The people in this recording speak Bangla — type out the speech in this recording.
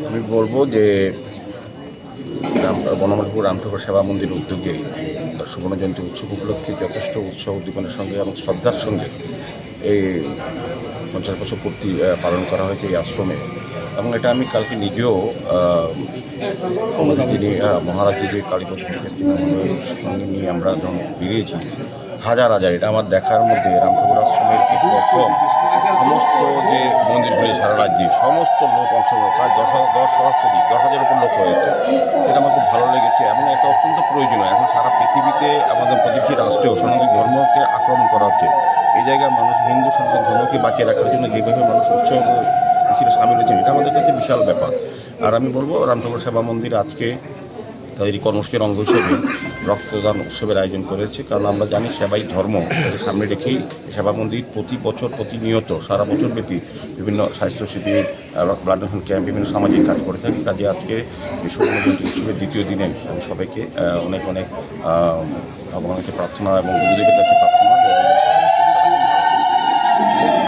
আমি বলব যে বনমালীপুর রামঠাকুর সেবা মন্দির উদ্যোগে সুবর্ণ জয়ন্তী উৎসব উপলক্ষে যথেষ্ট উৎসব উদ্দীপনের সঙ্গে এবং শ্রদ্ধার সঙ্গে এই পঞ্চাশ বছর পূর্তি পালন করা হয়েছে এই আশ্রমে। এবং এটা আমি কালকে নিজেও আহ, আমাদের যিনি আহ, মহারাজ যে কালীপতি সঙ্গে নিয়ে আমরা যখন বেরিয়েছি হাজার হাজার এটা আমার দেখার মধ্যে রামঠাকুর আশ্রমের প্রথম সমস্ত যে মন্দিরগুলি সারা রাজ্যে, সমস্ত লোক অংশগ্রহণ, প্রায় দশ দশ সহস্রী দশ হাজার উপর লোক হয়েছে। এটা আমার খুব ভালো লেগেছে এবং এটা অত্যন্ত প্রয়োজনীয়। এখন সারা পৃথিবীতে আমাদের প্রতিবেশী রাষ্ট্রেও সনাতন ধর্মকে আক্রমণ করা হচ্ছে। এই জায়গায় মানুষ হিন্দু সনাতন ধর্মকে বাঁচিয়ে রাখার জন্য যেভাবে মানুষ উৎসব হিসেবে সামিল হয়েছেন, এটা আমাদের কাছে বিশাল ব্যাপার। আর আমি বলব রামঠাকুর সেবা মন্দির আজকে তাদের কর্মসূচির অঙ্গ হিসেবে রক্তদান উৎসবের আয়োজন করেছে, কারণ আমরা জানি সেবাই ধর্ম। সামনে রেখেই সেবা মন্দির প্রতি বছর প্রতিনিয়ত, সারা বছর ব্যাপী বিভিন্ন স্বাস্থ্য শিবির ব্লাড ডোনেশন ক্যাম্প বিভিন্ন সামাজিক কাজ করে থাকি। কাজে আজকে সুবর্ণ উৎসবের দ্বিতীয় দিনে আমি সবাইকে অনেক অনেক ভগবানকে প্রার্থনা এবং গুরুদেবের কাছে প্রার্থনা